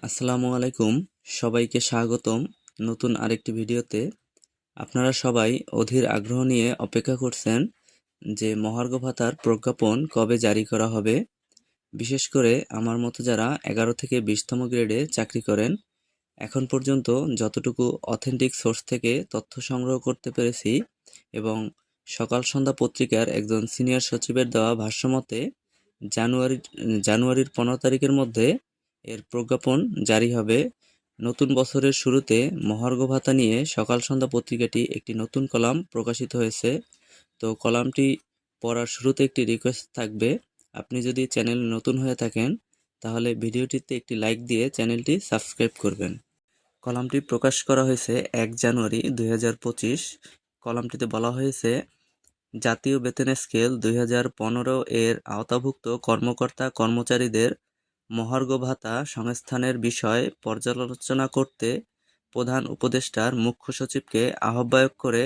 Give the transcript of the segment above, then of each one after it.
আসসালামু আলাইকুম। সবাইকে স্বাগতম নতুন আরেকটি ভিডিওতে। আপনারা সবাই অধীর আগ্রহ নিয়ে অপেক্ষা করছেন যে মহার্ঘ ভাতার প্রজ্ঞাপন কবে জারি করা হবে। বিশেষ করে আমার মতো যারা এগারো থেকে বিশতম গ্রেডে চাকরি করেন, এখন পর্যন্ত যতটুকু অথেন্টিক সোর্স থেকে তথ্য সংগ্রহ করতে পেরেছি এবং সকাল সন্ধ্যা পত্রিকার একজন সিনিয়র সচিবের দেওয়া ভাষ্যমতে জানুয়ারি জানুয়ারির পনেরো তারিখের মধ্যে এর প্রজ্ঞাপন জারি হবে। নতুন বছরের শুরুতে মহার্ঘ ভাতা নিয়ে সকাল সন্ধ্যা পত্রিকাটি একটি নতুন কলাম প্রকাশিত হয়েছে। তো কলামটি পড়ার শুরুতে একটি রিকোয়েস্ট থাকবে। আপনি যদি চ্যানেল নতুন হয়ে থাকেন, তাহলে ভিডিওটিতে একটি লাইক দিয়ে চ্যানেলটি সাবস্ক্রাইব করবেন। কলামটি প্রকাশ করা হয়েছে এক জানুয়ারি দুই হাজার পঁচিশ। কলামটিতে বলা হয়েছে, জাতীয় বেতনের স্কেল দুই হাজার পনেরো এর আওতাভুক্ত কর্মকর্তা কর্মচারীদের মহার্ঘ ভাতা সংস্থানের বিষয় পর্যালোচনা করতে প্রধান উপদেষ্টার মুখ্য সচিবকে আহ্বায়ক করে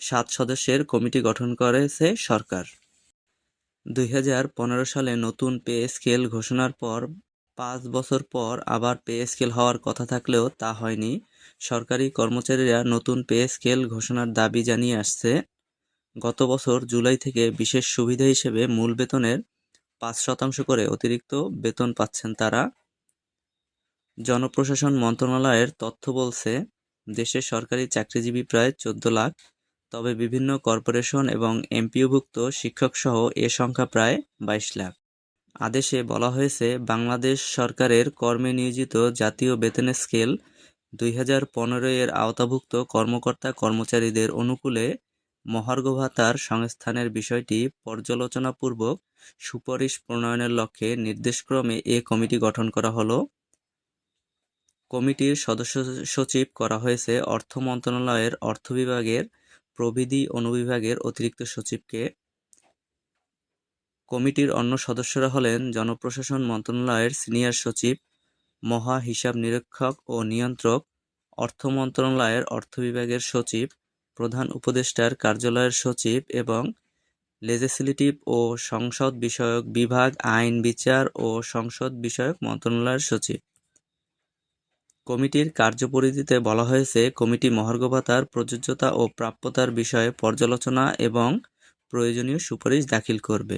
সাত সদস্যের কমিটি গঠন করেছে সরকার। দুই হাজার পনেরো সালে নতুন পে স্কেল ঘোষণার পর পাঁচ বছর পর আবার পে স্কেল হওয়ার কথা থাকলেও তা হয়নি। সরকারি কর্মচারীরা নতুন পে স্কেল ঘোষণার দাবি জানিয়ে আসছে। গত বছর জুলাই থেকে বিশেষ সুবিধা হিসেবে মূল বেতনের পাঁচ শতাংশ করে অতিরিক্ত বেতন পাচ্ছেন তারা। জনপ্রশাসন মন্ত্রণালয়ের তথ্য বলছে, দেশের সরকারি চাকরিজীবী প্রায় চোদ্দ লাখ, তবে বিভিন্ন কর্পোরেশন এবং এমপিওভুক্ত শিক্ষকসহ এ সংখ্যা প্রায় বাইশ লাখ। আদেশে বলা হয়েছে, বাংলাদেশ সরকারের কর্মে নিয়োজিত জাতীয় বেতনের স্কেল দুই হাজার পনেরো এর আওতাভুক্ত কর্মকর্তা কর্মচারীদের অনুকূলে মহার্ঘ ভাতার সংস্থানের বিষয়টি পর্যালোচনাপূর্বক সুপারিশ প্রণয়নের লক্ষ্যে নির্দেশক্রমে এ কমিটি গঠন করা হলো। কমিটির সদস্য সচিব করা হয়েছে অর্থ মন্ত্রণালয়ের অর্থ বিভাগের প্রবিধি অনুবিভাগের অতিরিক্ত সচিবকে। কমিটির অন্য সদস্যরা হলেন জনপ্রশাসন মন্ত্রণালয়ের সিনিয়র সচিব মহা হিসাব নিরীক্ষক ও নিয়ন্ত্রক, অর্থ মন্ত্রণালয়ের অর্থ বিভাগের সচিব প্রধান উপদেষ্টার কার্যালয়ের সচিব এবং লেজিসলেটিভ ও সংসদ বিষয়ক বিভাগ, আইন বিচার ও সংসদ বিষয়ক মন্ত্রণালয়ের সচিব। কমিটির কার্যপরিধিতে বলা হয়েছে, কমিটি মহার্ঘ ভাতার প্রযোজ্যতা ও প্রাপ্যতার বিষয়ে পর্যালোচনা এবং প্রয়োজনীয় সুপারিশ দাখিল করবে।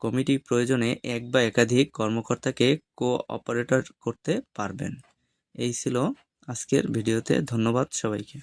কমিটি প্রয়োজনে এক বা একাধিক কর্মকর্তাকে কো অপারেটর করতে পারবেন। এই ছিল আজকের ভিডিওতে, ধন্যবাদ সবাইকে।